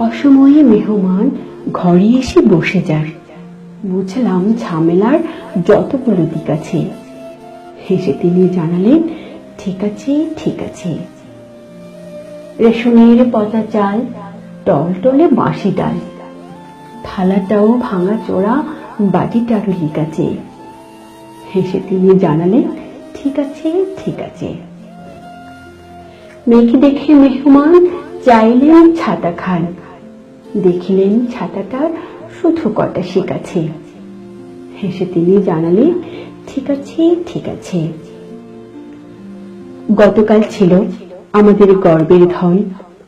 অসময়ে মেহমান ঘরে এসে বসে যান। বুঝলাম ঝামেলার যতগুলো দিক আছে। হেসে তিনি জানালেন, ঠিক আছে ঠিক আছে। রেশনের পচা চাল, টলটলে বাঁশি ডাল, থালাটাও ভাঙা চোরা বাটিটারও লিক আছে। হেসে তিনি জানালেন, ঠিক আছে ঠিক আছে। মেয়েকে দেখে মেহমান চাইলেন ছাতা খান। দেখিলেন ছাতাটার শুধু কটা শিক আছে। হেসে তিনি জানালেন, ঠিক আছে ঠিক আছে। গতকাল ছিল আমাদের গর্বের ধন।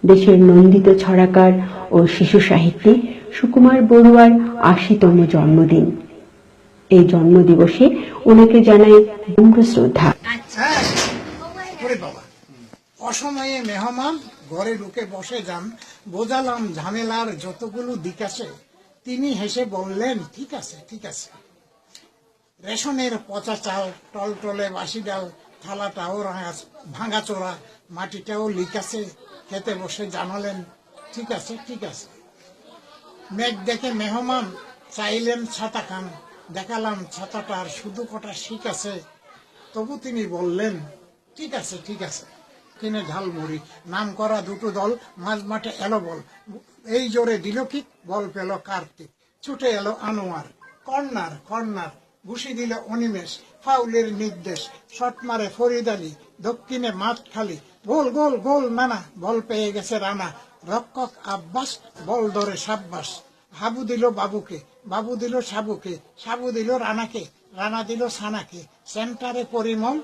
দেশের নন্দিত ছড়াকার ও শিশু সাহিত্যিক সুকুমার বড়ুয়ার আশিতম জন্মদিন। এই জন্মদিবসে ওনাকে জানাই বিনম্র শ্রদ্ধা। বাবা। অসময়ে মেহমান ঘরে ঢুকে বসে যান, বোঝালাম ঝামেলার যতগুলো দিক আছে। তিনি হেসে বললেন, ঠিক আছে ঠিক আছে। রেশনের পচা চাল, টলটলে বাসি ডাল থালাটাও রাঙা- ভাঙাচোরা মাটিটাও লিক আছে। খেতে বসে জানালেন, ঠিক আছে ঠিক আছে। মেঘ দেখে মেহমান চাইলেন ছাতা খান। দেখালাম ছাতাটার শুধু কটা শিক আছে। তবু তিনি বললেন, ঠিক আছে ঠিক আছে। কিনে ঝালমুড়ি। নাম করা দুটো দল মাঝ মাঠে এলো বল। এই জোরে দিল কি? বল পেল কার্তিক। ছুটে এলো আনোয়ার। Corner corner. ঘুষি দিল অনিমেষ। ফাউলের নির্দেশ। শট মারে ফরিদ আলী। দক্ষিণে মাঠ খালি। গোল গোল গোল, নানা। বল পেয়ে গেছে রানা। রক্ষক আব্বাস, বল ধরে সাব্বাস। হাবু দিল বাবুকে। বাবু দিল সাবুকে। সাবু দিল রানাকে। রানা দিল সানাকে। সেন্টারে পরিমল।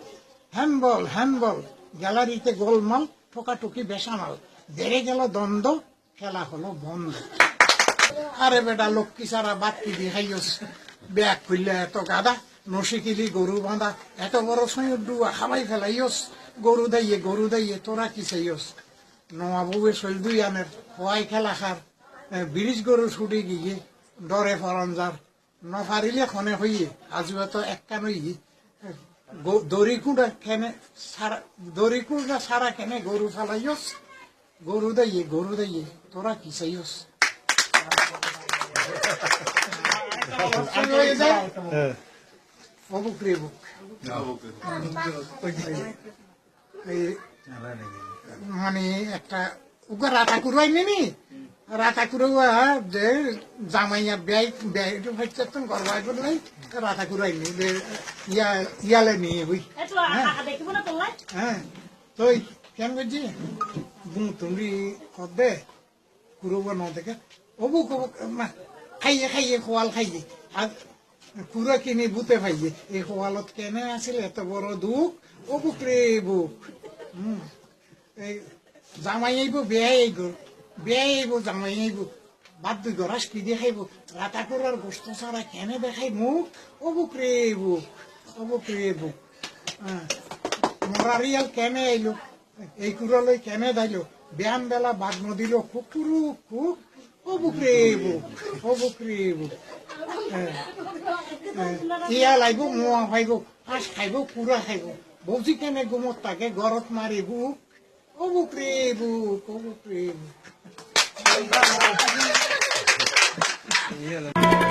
Handball handball. গ্যালারিতে গোলমাল ঠোকাটুকি বেসামাল। বেড়ে গেল দ্বন্দ্ব, খেলা হলো বন্ধ। আরে বেটা, লক্ষ্মী সারা বাতি দিয়ে ব্যাগ খুললে এত গাদা নসিকিলি গরু বাঁধা, এত বড় সৈন্য ডুয়া খাবাই ফেলাইয়স। গরু দাইয়ে গরু দাইয়ে, তোরা কি চাইয়স? নোয়া বউয়ে শৈল দুই আনের হওয়াই খেলা খার। ব্রিজ গরু ছুটি গিয়ে ডরে ফরঞ্জার। নফারিলে খনে হইয়ে আজু তো এক কান হইয়ে গো- দড়ি কুঁড়া কেনে সারা, দড়ি কুঁড়া সারা কেনে গরু ফেলাইয়স গরু দাইয়ে গরু দাইয়ে, তোরা কি চাইয়স? অবুক রে বুক মানে একটা উগা রাতা কুরবাই নি রাতা কুরবা যে জামাইয়া ব্যয় ব্যয় হচ্ছে তো গর্বাই করলাই রাতা কুরাই নি ইয়া ইয়ালে নিয়ে হই হ্যাঁ তো কেন করছি বুং তুমি কবে কুরবা ন দেখে অবুক অবুক খাইয়ে খাইয়ে খোয়াল খাইয়ে আর কুড়া কিনি বুতে ভাইয়ে এই খোয়ালত কেনে আছিল এত বড় দুঃখ অবুক রে বুক হুম এই জামাই আইব বেয়াই আইব বেয়াই আইব জামাই বাদ দুই গরাস কি দিয়ে খাইব রাতা করার গোস্ত ছাড়া কেনে দেখাই মুখ অবুক রে বুক অবুক রে বুক মরারিয়াল কেনে আইলো এই কুড়ালৈ কেনে দাইলো? ব্যায়াম বেলা বাদ নদিল কুকুরু কুক অবুক রে বুক অবুক রে বুক ইয়া লাইব মোয়া খাইব হাঁস খাইব কুড়া খাইব। বৌজি কেনে গুমত তাকে ঘৰত মাৰি বুক অবুক রে বুক